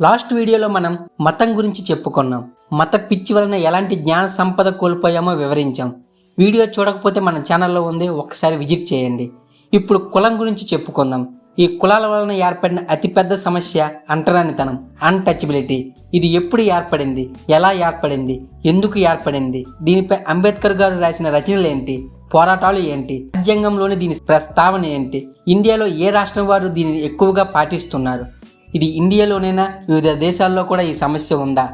Last వీడియోలో మనం మతం గురించి చెప్పుకున్నాం. మత పిచ్చి వలన ఎలాంటి జ్ఞాన సంపద కోల్పోయామో వివరించాం. వీడియో చూడకపోతే మన ఛానల్లో ఉంది ఒకసారి విజిట్ చేయండి. ఇప్పుడు కులం గురించి చెప్పుకుందాం. ఈ కులాల వలన ఏర్పడిన అతిపెద్ద సమస్య అంటరానితనం అన్టచబిలిటీ ఇది ఎప్పుడు ఏర్పడింది? ఎలా ఏర్పడింది? ఎందుకు ఏర్పడింది? దీనిపై అంబేద్కర్ గారు రాసిన రచనలు ఏంటి? పోరాటాలు ఏంటి? రాజ్యాంగంలోని దీని ప్రస్తావన ఏంటి? ఇండియాలో ఏ రాష్ట్రం వారు దీనిని ఎక్కువగా పాటిస్తున్నారు? ఇది ఇండియాలోనైనా వివిధ దేశాల్లో కూడా ఈ సమస్య ఉందా?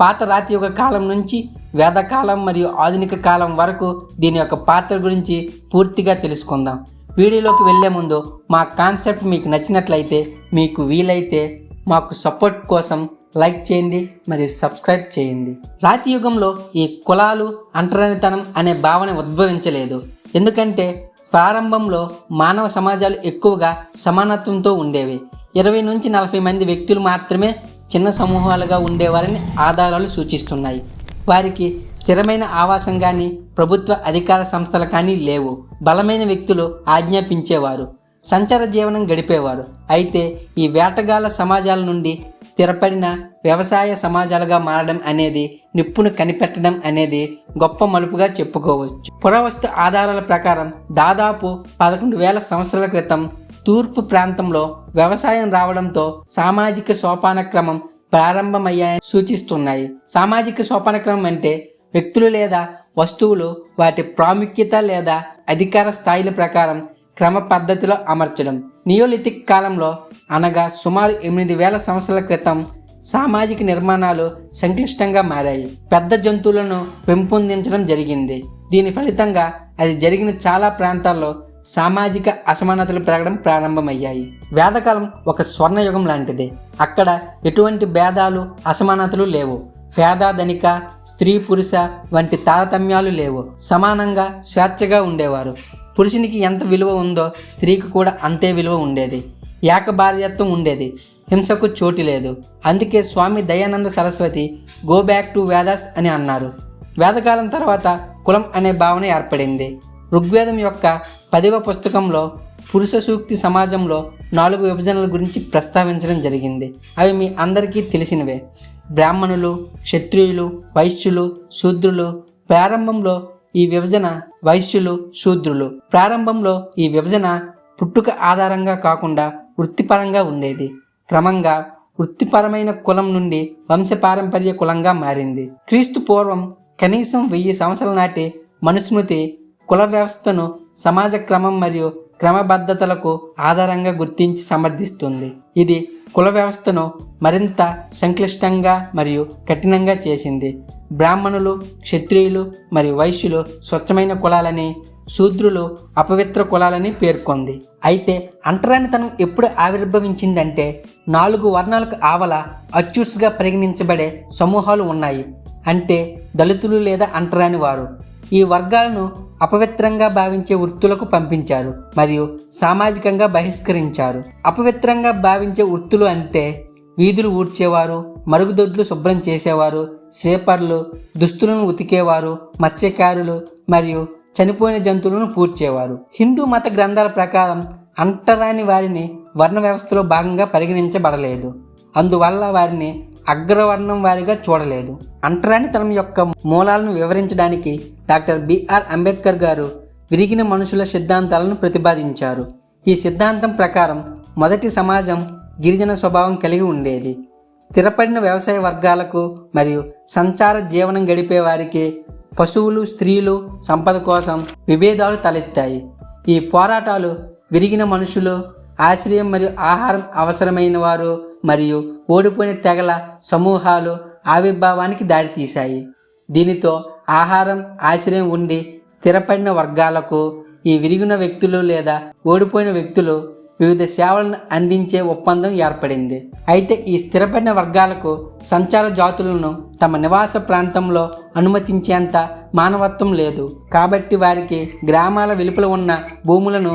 పాత రాతి యొక్క కాలం నుంచి వేదకాలం మరియు ఆధునిక కాలం వరకు దీని యొక్క పాత్ర గురించి పూర్తిగా తెలుసుకుందాం. వీడియోలోకి వెళ్ళే ముందు మా కాన్సెప్ట్ మీకు నచ్చినట్లయితే మీకు వీలైతే మాకు సపోర్ట్ కోసం లైక్ చేయండి మరియు సబ్స్క్రైబ్ చేయండి. రాతి యుగంలో ఈ కులాలు అంటరానితనం అనే భావన ఉద్భవించలేదు. ఎందుకంటే ప్రారంభంలో మానవ సమాజాలు ఎక్కువగా సమానత్వంతో ఉండేవి. ఇరవై నుంచి నలభై మంది వ్యక్తులు మాత్రమే చిన్న సమూహాలుగా ఉండేవారని ఆధారాలు సూచిస్తున్నాయి. వారికి స్థిరమైన ఆవాసం కానీ ప్రభుత్వ అధికార సంస్థలు కానీ లేవు. బలమైన వ్యక్తులు ఆజ్ఞాపించేవారు. సంచార జీవనం గడిపేవారు. అయితే ఈ వేటగాళ్ళ సమాజాల నుండి స్థిరపడిన వ్యవసాయ సమాజాలుగా మారడం అనేది నిప్పును కనిపెట్టడం అనేది గొప్ప మలుపుగా చెప్పుకోవచ్చు. పురావస్తు ఆధారాల ప్రకారం దాదాపు పదకొండు వేల సంవత్సరాల క్రితం తూర్పు ప్రాంతంలో వ్యవసాయం రావడంతో సామాజిక సోపాన క్రమం ప్రారంభమయ్యాయని సూచిస్తున్నాయి. సామాజిక సోపాన క్రమం అంటే వ్యక్తులు లేదా వస్తువులు వాటి ప్రాముఖ్యత లేదా అధికార స్థాయిల ప్రకారం క్రమ పద్ధతిలో అమర్చడం. నియోలిథిక్ కాలంలో అనగా సుమారు ఎనిమిది వేల సంవత్సరాల క్రితం సామాజిక నిర్మాణాలు సంక్లిష్టంగా మారాయి. పెద్ద జంతువులను పెంపొందించడం జరిగింది. దీని ఫలితంగా అది జరిగిన చాలా ప్రాంతాల్లో సామాజిక అసమానతలు పెరగడం ప్రారంభమయ్యాయి. వేదకాలం ఒక స్వర్ణయుగం లాంటిది. అక్కడ ఎటువంటి భేదాలు అసమానతలు లేవు. పేద ధనిక స్త్రీ పురుష వంటి తారతమ్యాలు లేవు. సమానంగా స్వేచ్ఛగా ఉండేవారు. పురుషునికి ఎంత విలువ ఉందో స్త్రీకి కూడా అంతే విలువ ఉండేది. ఏకభార్యత్వం ఉండేది. హింసకు చోటు లేదు. అందుకే Swami Dayananda Saraswati go back to Vedas అని అన్నారు. వేదకాలం తర్వాత కులం అనే భావన ఏర్పడింది. ఋగ్వేదం యొక్క పదివ పుస్తకంలో పురుష సూక్తి సమాజంలో నాలుగు విభజనల గురించి ప్రస్తావించడం జరిగింది. అవి మీ అందరికీ తెలిసినవే. బ్రాహ్మణులు క్షత్రియులు వైశ్యులు శూద్రులు. ప్రారంభంలో ఈ విభజన వైశ్యులు శూద్రులు. ప్రారంభంలో ఈ విభజన పుట్టుక ఆధారంగా కాకుండా వృత్తిపరంగా ఉండేది. క్రమంగా వృత్తిపరమైన కులం నుండి వంశపారంపర్య కులంగా మారింది. క్రీస్తు పూర్వం కనీసం వెయ్యి సంవత్సరాల నాటి మనుస్మృతి కుల వ్యవస్థను సమాజ క్రమం మరియు క్రమబద్ధతలకు ఆధారంగా గుర్తించి సమర్థిస్తుంది. ఇది కుల వ్యవస్థను మరింత సంక్లిష్టంగా మరియు కఠినంగా చేసింది. బ్రాహ్మణులు క్షత్రియులు మరియు వైశ్యులు స్వచ్ఛమైన కులాలని శూద్రులు అపవిత్ర కులాలని పేర్కొంది. అయితే అంటరానితనం ఎప్పుడు ఆవిర్భవించిందంటే నాలుగు వర్ణాలకు ఆవల అచ్యూట్స్గా పరిగణించబడే సమూహాలు ఉన్నాయి. అంటే దళితులు లేదా అంటరాని వారు. ఈ వర్గాలను అపవిత్రంగా భావించే వృత్తులకు పంపించారు మరియు సామాజికంగా బహిష్కరించారు. అపవిత్రంగా భావించే వృత్తులు అంటే వీధులు ఊడ్చేవారు మరుగుదొడ్లు శుభ్రం చేసేవారు స్వీపర్లు దుస్తులను ఉతికేవారు మత్స్యకారులు మరియు చనిపోయిన జంతువులను పూడ్చేవారు. హిందూ మత గ్రంథాల ప్రకారం అంటరాని వారిని వర్ణ వ్యవస్థలో భాగంగా పరిగణించబడలేదు. అందువల్ల వారిని అగ్రవర్ణం వారిగా చూడలేదు. అంటరానితనం యొక్క మూలాలను వివరించడానికి డాక్టర్ బిఆర్ అంబేద్కర్ గారు విరిగిన మనుషుల సిద్ధాంతాలను ప్రతిపాదించారు. ఈ సిద్ధాంతం ప్రకారం మొదటి సమాజం గిరిజన స్వభావం కలిగి ఉండేది. స్థిరపడిన వ్యవసాయ వర్గాలకు మరియు సంచార జీవనం గడిపే వారికి పశువులు స్త్రీలు సంపద కోసం విభేదాలు తలెత్తాయి. ఈ పోరాటాలు విరిగిన మనుషులు ఆశ్రయం మరియు ఆహారం అవసరమైన వారు మరియు ఓడిపోయిన తెగల సమూహాలు ఆవిర్భావానికి దారితీశాయి. దీనితో ఆహారం ఆశ్రయం ఉండి స్థిరపడిన వర్గాలకు ఈ విరిగిన వ్యక్తులు లేదా ఓడిపోయిన వ్యక్తులు వివిధ సేవలను అందించే ఒప్పందం ఏర్పడింది. అయితే ఈ స్థిరపడిన వర్గాలకు సంచార జాతులను తమ నివాస ప్రాంతంలో అనుమతించేంత మానవత్వం లేదు. కాబట్టి వారికి గ్రామాల వెలుపల ఉన్న భూములను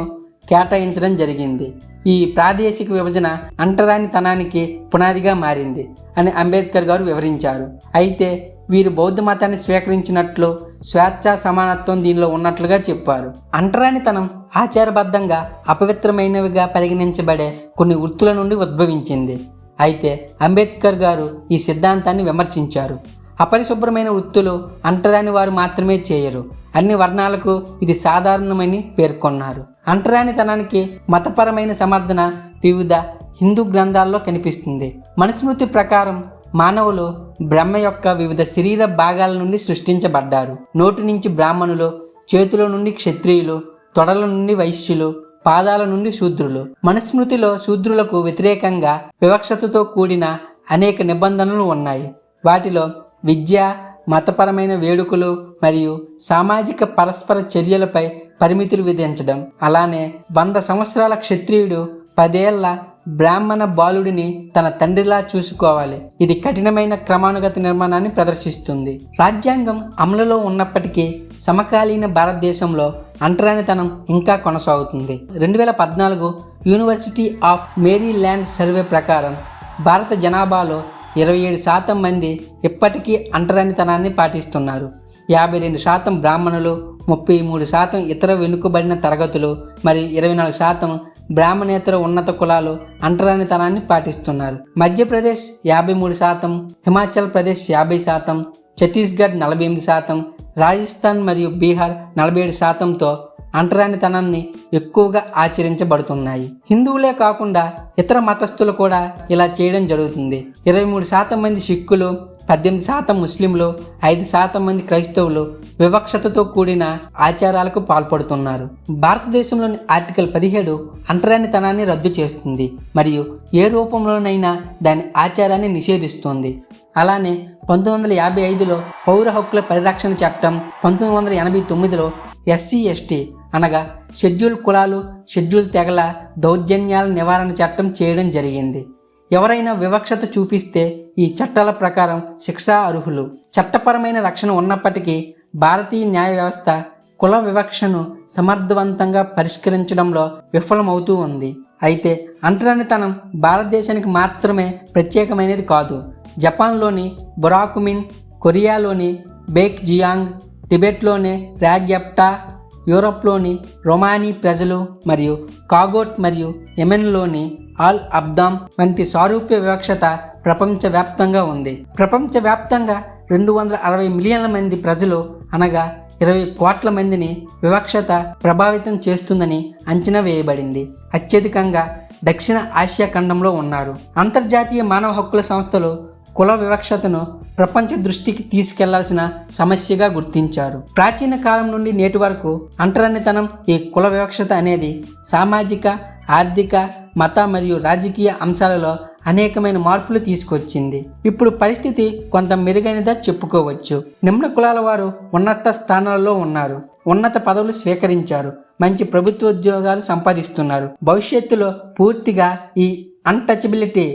కేటాయించడం జరిగింది. ఈ ప్రాదేశిక విభజన అంటరానితనానికి పునాదిగా మారింది అని అంబేద్కర్ గారు వివరించారు. అయితే వీరు బౌద్ధ మతాన్ని స్వీకరించినట్లు స్వేచ్ఛ సమానత్వం దీనిలో ఉన్నట్లుగా చెప్పారు. అంటరానితనం ఆచారబద్ధంగా అపవిత్రమైనవిగా పరిగణించబడే కొన్ని వృత్తుల నుండి ఉద్భవించింది. అయితే అంబేద్కర్ గారు ఈ సిద్ధాంతాన్ని విమర్శించారు. అపరిశుభ్రమైన వృత్తులు అంటరాని వారు మాత్రమే చేయరు. అన్ని వర్ణాలకు ఇది సాధారణమని పేర్కొన్నారు. అంటరానితనానికి మతపరమైన సమర్థన వివిధ హిందూ గ్రంథాల్లో కనిపిస్తుంది. మనుస్మృతి ప్రకారం మానవులు బ్రహ్మ యొక్క వివిధ శరీర భాగాల నుండి సృష్టించబడ్డారు. నోటి నుంచి బ్రాహ్మణులు చేతుల నుండి క్షత్రియులు తొడల నుండి వైశ్యులు పాదాల నుండి శూద్రులు. మనుస్మృతిలో శూద్రులకు వ్యతిరేకంగా వివక్షతతో కూడిన అనేక నిబంధనలు ఉన్నాయి. వాటిలో విద్య మతపరమైన వేడుకలు మరియు సామాజిక పరస్పర చర్యలపై పరిమితులు విధించడం. అలానే వంద సంవత్సరాల క్షత్రియుడు పదేళ్ళ బ్రాహ్మణ బాలుడిని తన తండ్రిలా చూసుకోవాలి. ఇది కఠినమైన క్రమానుగత నిర్మాణాన్ని ప్రదర్శిస్తుంది. రాజ్యాంగం అమలులో ఉన్నప్పటికీ సమకాలీన భారతదేశంలో అంటరానితనం ఇంకా కొనసాగుతుంది. రెండు వేల పద్నాలుగు యూనివర్సిటీ ఆఫ్ మేరీల్యాండ్ సర్వే ప్రకారం భారత జనాభాలో ఇరవై ఏడు శాతం మంది ఇప్పటికీ అంటరానితనాన్ని పాటిస్తున్నారు. యాభై రెండు శాతం బ్రాహ్మణులు ముప్పై మూడు శాతం ఇతర వెనుకబడిన తరగతులు మరియు ఇరవై నాలుగు శాతం బ్రాహ్మణేతర ఉన్నత కులాలు అంటరానితనాన్ని పాటిస్తున్నారు. మధ్యప్రదేశ్ యాభై మూడు శాతం హిమాచల్ ప్రదేశ్ యాభై శాతం ఛత్తీస్గఢ్ నలభై ఎనిమిది శాతం రాజస్థాన్ మరియు బీహార్ నలభై ఏడు శాతంతో అంటరానితనాన్ని ఎక్కువగా ఆచరించబడుతున్నాయి. హిందువులే కాకుండా ఇతర మతస్థులు కూడా ఇలా చేయడం జరుగుతుంది. ఇరవై మూడు శాతం మంది సిక్కులు పద్దెనిమిది శాతం ముస్లింలు ఐదు శాతం మంది క్రైస్తవులు వివక్షతతో కూడిన ఆచారాలకు పాల్పడుతున్నారు. భారతదేశంలోని ఆర్టికల్ పదిహేడు అంటరానితనాన్ని రద్దు చేస్తుంది మరియు ఏ రూపంలోనైనా దాని ఆచారాన్ని నిషేధిస్తుంది. అలానే పంతొమ్మిది వందల యాభై ఐదులో పౌర హక్కుల పరిరక్షణ చట్టం పంతొమ్మిది వందల ఎనభై తొమ్మిదిలో ఎస్సీ ఎస్టీ అనగా షెడ్యూల్ కులాలు షెడ్యూల్ తెగల దౌర్జన్యాల నివారణ చట్టం చేయడం జరిగింది. ఎవరైనా వివక్షత చూపిస్తే ఈ చట్టాల ప్రకారం శిక్షా అర్హులు. చట్టపరమైన రక్షణ ఉన్నప్పటికీ భారతీయ న్యాయ వ్యవస్థ కుల వివక్షను సమర్థవంతంగా పరిష్కరించడంలో విఫలమవుతూ ఉంది. అయితే అంటరానితనం భారతదేశానికి మాత్రమే ప్రత్యేకమైనది కాదు. జపాన్లోని బొరాకుమిన్ కొరియాలోని బేక్ జియాంగ్ టిబెట్లోని ర్యాగ్యప్టా యూరప్లోని రొమానీ ప్రజలు మరియు కాగోట్ మరియు యెమెన్లోని ఆల్ అబ్దాం వంటి సారూప్య వివక్షత ప్రపంచవ్యాప్తంగా ఉంది. ప్రపంచవ్యాప్తంగా రెండు వందల అరవై మిలియన్ల మంది ప్రజలు అనగా ఇరవై కోట్ల మందిని వివక్షత ప్రభావితం చేస్తుందని అంచనా వేయబడింది. అత్యధికంగా దక్షిణ ఆసియా ఖండంలో ఉన్నారు. అంతర్జాతీయ మానవ హక్కుల సంస్థలు కుల వివక్షతను ప్రపంచ దృష్టికి తీసుకెళ్ళాల్సిన సమస్యగా గుర్తించారు. ప్రాచీన కాలం నుండి నేటి వరకు అంటరానితనం ఈ కుల వివక్షత అనేది సామాజిక ఆర్థిక మత మరియు రాజకీయ అంశాలలో అనేకమైన మార్పులు తీసుకొచ్చింది. ఇప్పుడు పరిస్థితి కొంత మెరుగైనదా చెప్పుకోవచ్చు. నిమ్న కులాల వారు ఉన్నత స్థానాలలో ఉన్నారు. ఉన్నత పదవులు స్వీకరించారు. మంచి ప్రభుత్వ ఉద్యోగాలు సంపాదిస్తున్నారు. భవిష్యత్తులో పూర్తిగా ఈ అన్టచబిలిటీ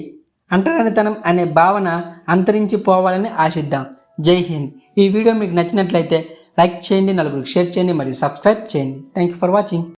అంటరానితనం అనే భావన అంతరించిపోవాలని ఆశిద్దాం. జై హింద్. ఈ వీడియో మీకు నచ్చినట్లయితే లైక్ చేయండి నలుగురికి షేర్ చేయండి మరియు సబ్స్క్రైబ్ చేయండి. Thank you for watching